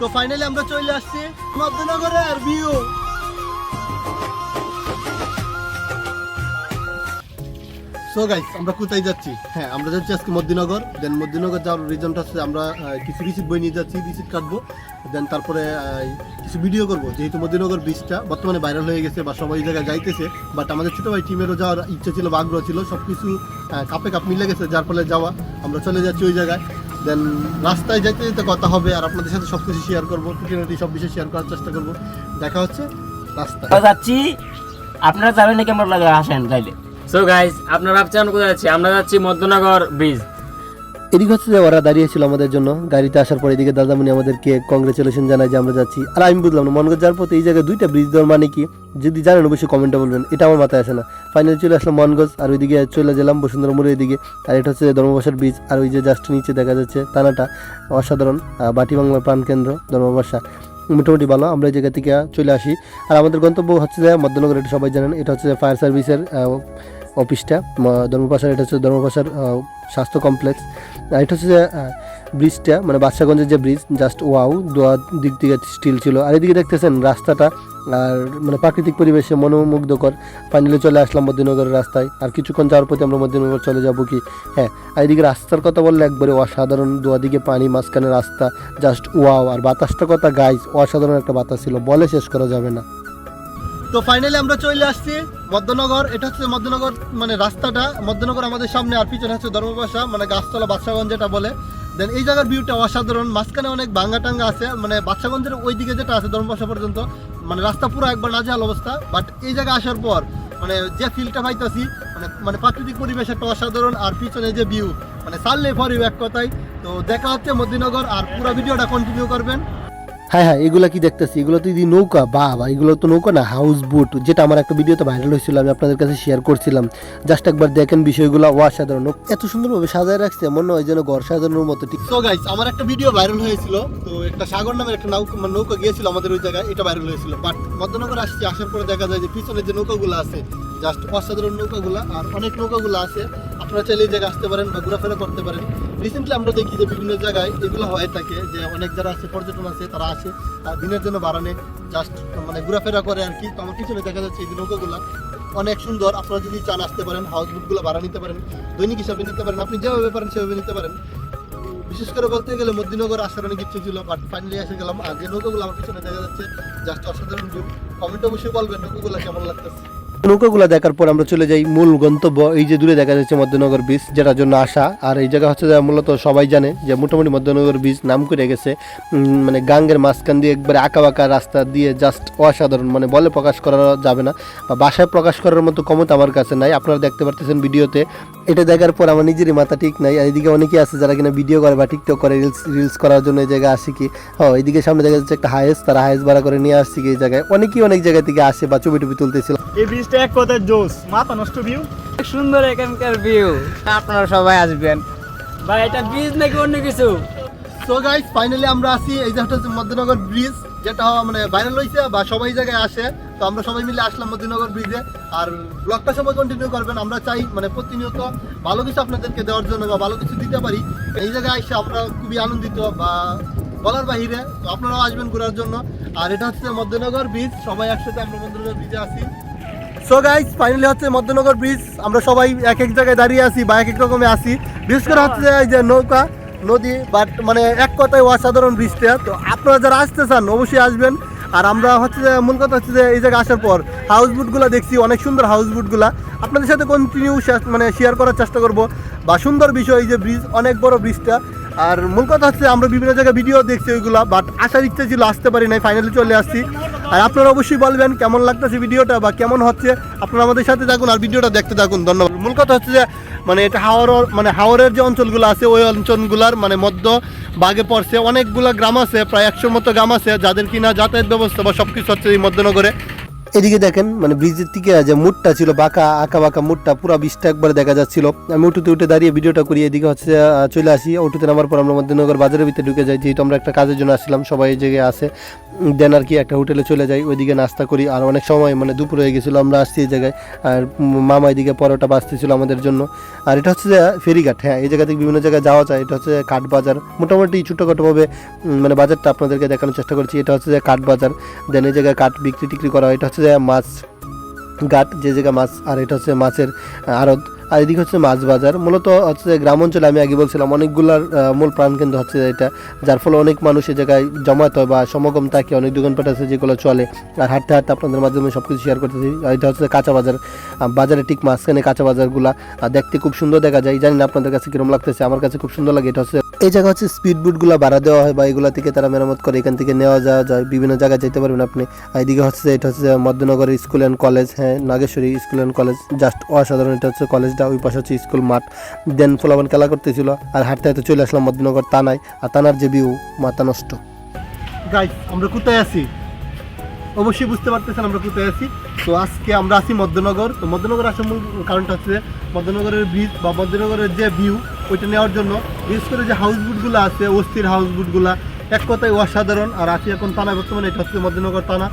তো ফাইনালি আমরা চলে আসছি মধ্যনগরের ভিউ সো গাইস আমরা কোথায় যাচ্ছি? হ্যাঁ আমরা যাচ্ছি আজকে মদ্দিনগর। দেন মদ্দিনগর যাওয়ার রিজনটা হচ্ছে আমরা কিছু রিসিট বই নিয়ে যাচ্ছি রিসিট কাটবো। দেন তারপরে কিছু ভিডিও করব। যেহেতু মদ্দিনগর বীজটা বর্তমানে ভাইরাল হয়ে গেছে বা সবাই জায়গায় যাইতেছে বাট আমাদের ছোটো ভাই টিমেরও যাওয়ার ইচ্ছা ছিল বা আগ্রহ ছিল সব কিছু কাপে কাপ মিলে গেছে, যার ফলে যাওয়া, আমরা চলে যাচ্ছি ওই জায়গায়। দেন রাস্তায় যেতে যেতে কথা হবে আর আপনাদের সাথে সব কিছু শেয়ার করব টুকিনাটি সব বিষয় শেয়ার করার চেষ্টা করব। দেখা হচ্ছে রাস্তায়। আমরা যাচ্ছি আপনারা যাবেন না কেমন লাগে আসেন তাইলে সো গাইস আপনারা ভাবছেন আমরা কোথায় যাচ্ছি? আমরা যাচ্ছি মধ্যনগর ব্রিজ এদিকে হচ্ছে যে ওরা দাঁড়িয়েছিল আমাদের জন্য। গাড়িতে আসার পর এদিকে দাদামণি আমাদেরকে কংগ্রেচুলেশন জানায় যে আমরা যাচ্ছি। আর আমি বুঝলাম না মনগঞ্জ যাওয়ার পথে এই জায়গায় দুইটা ব্রিজ দেওয়ার মানে কি? যদি জানেন অবশ্যই কমেন্টে বলবেন। এটা আমার মাথায় আসে না। ফাইনালি চলে আসলাম মনগঞ্জ, আর ওইদিকে চলে গেলাম বসুন্ধরা মোড়ের এদিকে। আর এটা হচ্ছে ধর্মবাসার ব্রিজ আর ওই যে জাস্ট নিচে দেখা যাচ্ছে তানাটা অসাধারণ বাটি বাংলার প্রাণকেন্দ্র ধর্মবাসা। মোটামুটি ভালো, আমরা এই জায়গা থেকে চলে আসি। আর আমাদের গন্তব্য হচ্ছে যে মধ্যনগর, এটা সবাই জানেন। এটা হচ্ছে ফায়ার সার্ভিসের অফিসটা ধর্মপাশার এটা হচ্ছে ধর্মপাশার স্বাস্থ্য কমপ্লেক্স আর এটা হচ্ছে যে ব্রিজটা মানে বাদশাগঞ্জের যে ব্রিজ জাস্ট ওয়াও দোয়া দিক থেকে স্টিল ছিল। আর এদিকে দেখতেছেন রাস্তাটা, আর মানে প্রাকৃতিক পরিবেশে মনোমুগ্ধকর। ফাইনালি চলে আসলাম মধ্যনগরের রাস্তায়। আর কিছুক্ষণ যাওয়ার পথে আমরা মধ্যনগর চলে যাব কি? হ্যাঁ আর এদিকে রাস্তার কথা বললে একবারে অসাধারণ দোয়া দিকে পানি, মাঝখানে রাস্তা জাস্ট ওয়াও আর বাতাসটা কথা গাইজ অসাধারণ একটা বাতাস ছিল। বলে শেষ করা যাবে না। তো ফাইনালি আমরা চলে আসছি মধ্যনগর। এটা হচ্ছে মধ্যনগর মানে রাস্তাটা। মধ্যনগর আমাদের সামনে, আর পিছনে হচ্ছে ধর্মবাসা মানে গাছতলা, বাদশাগঞ্জ যেটা বলে। দেন এই জায়গার ভিউটা অসাধারণ। মাঝখানে অনেক ভাঙ্গা টাঙ্গা আছে। মানে বাদশাগঞ্জের ওই দিকে যেটা আছে ধর্মবাসা পর্যন্ত মানে রাস্তা পুরো একবার নাজেহাল অবস্থা। বাট এই জায়গায় আসার পর মানে যে ফিলটা পাইতেছি মানে মানে প্রাকৃতিক পরিবেশ একটা অসাধারণ, আর পিছনে যে ভিউ মানে সারলে ফর ইউ এক কথায়। তো দেখা হচ্ছে মধ্যনগর, আর পুরো ভিডিওটা কন্টিনিউ করবেন। হ্যাঁ হ্যাঁ এগুলো কি দেখতেছি? এগুলো তো যদি নৌকা, বা বা, এগুলো তো নৌকা না হাউস বোট যেটা আমার একটা ভিডিওতে ভাইরাল হয়েছিল, আমি আপনাদের কাছে শেয়ার করছিলাম। জাস্ট একবার দেখেন বিষয়গুলো অসাধারণ। এত সুন্দরভাবে সাজায় রাখছে, মনে হয় যেন ঘর সাজানোর মতো ঠিক। তো গাইস আমার একটা ভিডিও ভাইরাল হয়েছিল, তো একটা সাগর নামের একটা নৌকা মানে নৌকা গিয়েছিল আমাদের ওই জায়গায়, এটা ভাইরাল হয়েছিল। বাট মধ্যনগর আসছি, আসার পরে দেখা যায় যে পিছনে যে নৌকাগুলো আছে জাস্ট অসাধারণ নৌকাগুলো আর অনেক নৌকাগুলো আছে। আপনারা চাইলে এই জায়গায় আসতে পারেন বা ঘোরাফেরা করতে পারেন। রিসেন্টলি আমরা দেখি যে বিভিন্ন জায়গায় এগুলো হয়ে থাকে যে অনেক যারা আছে, পর্যটন আছে, তারা আসে দিনের জন্য বাড়ানে জাস্ট মানে ঘোরাফেরা করে আর কি। তো আমার পিছনে দেখা যাচ্ছে এই নৌকাগুলো অনেক সুন্দর। আপনারা যদি চান আসতে পারেন হাউস বোটগুলো ভাড়া নিতে পারেন, দৈনিক হিসাবে নিতে পারেন, আপনি যেভাবে পারেন সেভাবে নিতে পারেন। বিশেষ করে বলতে গেলে মদিনগর আসার অনেক ইচ্ছে ছিল বাট ফাইনালি এসে গেলাম। আর যে নৌকাগুলো আমার পিছনে দেখা যাচ্ছে, জাস্ট অসাধারণ কমেন্ট অবশ্যই বলবেন নৌকাগুলো কেমন লাগতেছে। নৌকাগুলো দেখার পর আমরা চলে যাই মূল গন্তব্য, এই যে দূরে দেখা যাচ্ছে মধ্যনগর বীজ যেটার জন্য আসা আর এই জায়গা হচ্ছে মূলত সবাই জানে যে মোটামুটি মধ্যনগর বীজ নাম করে গেছে মানে গাঙ্গের মাঝখান দিয়ে একবারে আঁকা বাঁকা রাস্তা দিয়ে জাস্ট অসাধারণ মানে বলে প্রকাশ করা যাবে না বা বাসায় প্রকাশ করার মতো ক্ষমতা আমার কাছে নাই। আপনারা দেখতে পারতেছেন ভিডিওতে এটা দেখার পর আমার নিজেরই মাথা ঠিক নাই। আর এদিকে অনেকেই আছে যারা কিনা ভিডিও করে বা টিকটক করে রিলস রিলস করার জন্য এই জায়গায় আসে কি? হ্যাঁ এদিকে সামনে দেখা যাচ্ছে একটা হায়েস তারা হায়েস ভাড়া করে নিয়ে আসছে কি এই জায়গায়। অনেকেই অনেক জায়গা থেকে আসে বা ছবি টবি তুলতেছিল। এই ব্রিজটা এক কথায় জোস মাথা নষ্ট ভিউ সুন্দর এখানকার ভিউ আপনারা সবাই আসবেন। ভাই এটা ব্রিজ নাকি অন্য কিছু? সো গাইস ফাইনালি আমরা আসি এই যে হচ্ছে মধ্যনগর ব্রিজ যেটা মানে ভাইরাল হয়েছে বা সবাই জায়গায় আসে। তো আমরা সবাই মিলে আসলাম মধ্যনগর ব্রিজে আর ব্লগটা সবাই কন্টিনিউ করবেন, আমরা চাই মানে প্রতিনিয়ত ভালো কিছু আপনাদেরকে দেওয়ার জন্য বা ভালো কিছু দিতে পারি। এই জায়গায় এসে আমরা খুবই আনন্দিত বা বলার বাহিরে, তো আপনারাও আসবেন ঘোরার জন্য। আর এটা হচ্ছে মধ্যনগর ব্রিজ সবাই একসাথে আমরা মধ্যনগর ব্রিজে আসি সো গাইস ফাইনালি হচ্ছে মধ্যনগর ব্রিজ আমরা সবাই এক এক জায়গায় দাঁড়িয়ে আছি বা এক এক রকমে আসি বিশেষ করে হচ্ছে এই যে নৌকা, নদী বাট মানে এক কথায় অসাধারণ ব্রিজটা তো আপনারা যারা আসতে চান, অবশ্যই আসবেন। আর আমরা হচ্ছে যে, মূল কথা হচ্ছে যে, এই জায়গায় আসার পর হাউস বুটগুলো দেখছি, অনেক সুন্দর হাউস বুটগুলা আপনাদের সাথে কন্টিনিউ মানে শেয়ার করার চেষ্টা করব। বা সুন্দর বিষয়, এই যে ব্রিজ অনেক বড় ব্রিজটা আর মূল কথা হচ্ছে, আমরা বিভিন্ন জায়গায় ভিডিও দেখছি ওইগুলা বাট আসার ইচ্ছা ছিল, আসতে পারি নাই ফাইনালি চলে আসছি। আর আপনারা অবশ্যই বলবেন, কেমন লাগতেছে ভিডিওটা বা কেমন হচ্ছে? আপনারা আমাদের সাথে থাকুন আর ভিডিওটা দেখতে থাকুন। ধন্যবাদ। মূল কথা হচ্ছে যে মানে এটা হাওড় মানে হাওড়ের যে অঞ্চলগুলো আছে, ওই অঞ্চলগুলোর মানে মধ্য বাগে পড়ছে। অনেকগুলো গ্রাম আছে, প্রায় একশোর মতো গ্রাম আছে, যাদের কিনা যাতায়াত ব্যবস্থা বা সব কিছু হচ্ছে এই মধ্যনগরে। এদিকে দেখেন মানে ব্রিজের থেকে যে মুডটা ছিল, বাঁকা, আঁকা বাঁকা মুডটা, পুরো বৃষ্টি একবারে দেখা যাচ্ছিল। আমি উঠুতে উঠে দাঁড়িয়ে ভিডিওটা করি, এদিকে হচ্ছে চলে আসি। উঠুতে নামার পর আমরা মধ্যনগর বাজারের ভিতরে ঢুকে যাই, যেহেতু আমরা একটা কাজের জন্য আসছিলাম, সবাই এই জায়গায় আসে দেন আর কি একটা হোটেলে চলে যাই, ওইদিকে নাস্তা করি। আর অনেক সময় মানে দুপুর হয়ে গেছিল, আমরা আসছি এই জায়গায়। আর মামা এদিকে পরোটা বাঁচতেছিল আমাদের জন্য। আর এটা হচ্ছে যে ফেরিঘাট হ্যাঁ এই জায়গা থেকে বিভিন্ন জায়গায় যাওয়া যায়। এটা হচ্ছে কাঠ বাজার। মোটামুটি ছোটোখাটোভাবে মানে বাজারটা আপনাদেরকে দেখানোর চেষ্টা করছি। এটা হচ্ছে যে কাঠ বাজার। দেন এই জায়গায় কাঠ বিক্রি টিক্রি করা হয়। এটা হচ্ছে যে মাছ ঘাট, যে জায়গা মাছ, আর এটা হচ্ছে মাছের আড়ত। আর এদিকে হচ্ছে মাছ বাজার। মূলত হচ্ছে গ্রাম অঞ্চলে আমি আগে বলছিলাম অনেকগুলার মূল প্রাণ কেন্দ্র হচ্ছে এটা, যার ফলে অনেক মানুষ এই জায়গায় জমায়েত হয় বা সমাগম থাকে, অনেক দোকানপাট আছে যেগুলো চলে। আর হাঁটতে হাঁটতে আপনাদের মাধ্যমে সব কিছু শেয়ার করতেছি এটা হচ্ছে কাঁচা বাজার। বাজারে ঠিক মাঝখানে কাঁচা বাজারগুলা দেখতে খুব সুন্দর দেখা যায়। জানি না আপনাদের কাছে কীরকম লাগতেছে, আমার কাছে খুব সুন্দর লাগে। এটা হচ্ছে এই জায়গা হচ্ছে স্পিড বুটগুলো ভাড়া দেওয়া হয় বা এগুলা থেকে তারা মেরামত করে, এখান থেকে নেওয়া যাওয়া যায়, বিভিন্ন জায়গায় যেতে পারবেন আপনি। এইদিকে হচ্ছে এটা হচ্ছে মধ্যনগরের স্কুল অ্যান্ড কলেজ হ্যাঁ Nageshwari school and college just অসাধারণ এটা হচ্ছে কলেজটা ওই পাশে হচ্ছে স্কুল মাঠ। দেন ফোলাবান খেলা করতেছিল, আর হাঁটতে হাঁটতে চলে আসলাম মধ্যনগর তানায় আর তানার যে ভিউ মাথা নষ্ট। গাইস আমরা কোথায় আছি? অবশ্যই বুঝতে পারতেছেন আমরা কোথায় আছি। তো আজকে আমরা আছি মধ্যনগর। তো মধ্যনগর আসার মূল কারণটা হচ্ছে মধ্যনগরের ব্রিজ বা মধ্যনগরের যে ভিউ ওইটা নেওয়ার জন্য বিশেষ করে যে হাউস বুটগুলো আছে, অস্থির হাউস বুটগুলা এক কথায় অসাধারণ। আর আছি এখন থানা বর্তমানে এটা হচ্ছে মধ্যনগর থানা।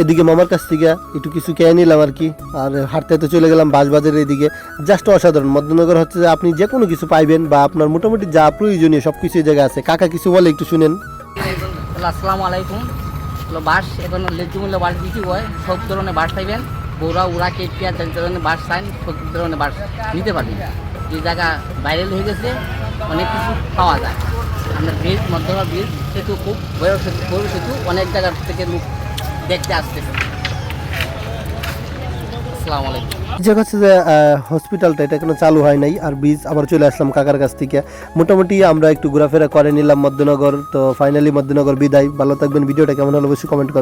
এদিকে মামার কাছ থেকে একটু কিছু খেয়ে নিলাম আর কি। আর হাঁটতে হাঁটতে চলে গেলাম বাসবাজারের এদিকে। জাস্ট অসাধারণ। মধ্যনগর হচ্ছে আপনি যে কোনো কিছু পাইবেন বা আপনার মোটামুটি যা প্রয়োজনীয় সব কিছু এই জায়গায় আছে। কাকা কিছু বলে একটু শুনেন। আসসালামু। আলাইকুম হলো বাস এখন লেচু মূল্য বাস বিক্রি হয়। সব ধরনের বাস চাইবেন বৌরা, উড়া, কেপিয়া যে ধরনের বাস চান সব ধরনের বাস নিতে পারবেন। যে জায়গা ভাইরাল হয়ে গেছে, অনেক কিছু পাওয়া যায়। আমরা ব্রিজ মধ্যমা ব্রিজ সেতু খুব বড় সেতু অনেক জায়গার থেকে লোক দেখতে আসতেছে। আলাইকুম। যে হচ্ছে যে হসপিটালটা এটা এখনও চালু হয় নাই, আর ব্রিজ আবার চলে আসলাম কাকার কাছ থেকে। মোটামুটি আমরা একটু ঘোরাফেরা করে নিলাম মধ্যনগর, তো ফাইনালি মধ্যনগর বিদায়। ভালো থাকবেন, ভিডিওটা কেমন হলো অবশ্যই কমেন্ট করবেন।